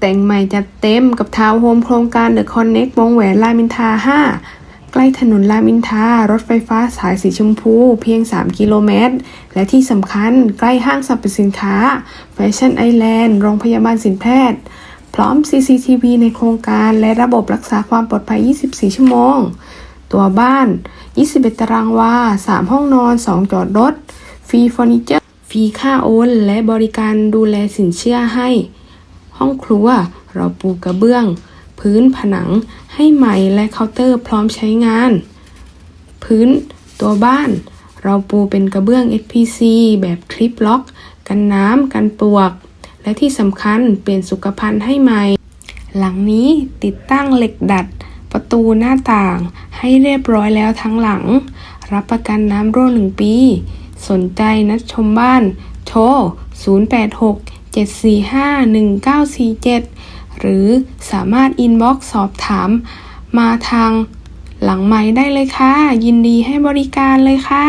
แต่งใหม่จัดเต็มกับทาวน์โฮมโครงการเดอะคอนเน็กวงแหวนรามินทา 5 ใกล้ถนนรามินทา รถไฟฟ้าสายสีชมพูเพียง 3 กิโลเมตร และที่สำคัญใกล้ห้างสรรพสินค้า แฟชั่นไอแลนด์ โรงพยาบาลสินแพทย์ พร้อม CCTV ในโครงการและระบบรักษาความปลอดภัย 24 ชั่วโมง ตัวบ้าน 21 ตารางวา 3 ห้องนอน 2 จอดรถ ฟรีเฟอร์นิเจอร์ ฟรีค่าโอน และบริการดูแลสินเชื่อให้ ห้องครัวเราปูกระเบื้อง พื้นผนังให้ใหม่และเคาน์เตอร์พร้อมใช้งาน พื้นตัวบ้าน เราปูเป็นกระเบื้อง SPC แบบคลิปล็อก กันน้ำกันปลวก และที่สำคัญเปลี่ยนสุขภัณฑ์ให้ใหม่ หลังนี้ติดตั้งเหล็กดัด ประตูหน้าต่าง ให้เรียบร้อยแล้วทั้งหลัง รับประกันน้ำรั่วหนึ่งปี สนใจนัดชมบ้าน โทร 086 745 1947 หรือสามารถอินบ็อกซ์สอบถาม มาทางหลังไม้ได้เลยค่ะ ยินดีให้บริการเลยค่ะ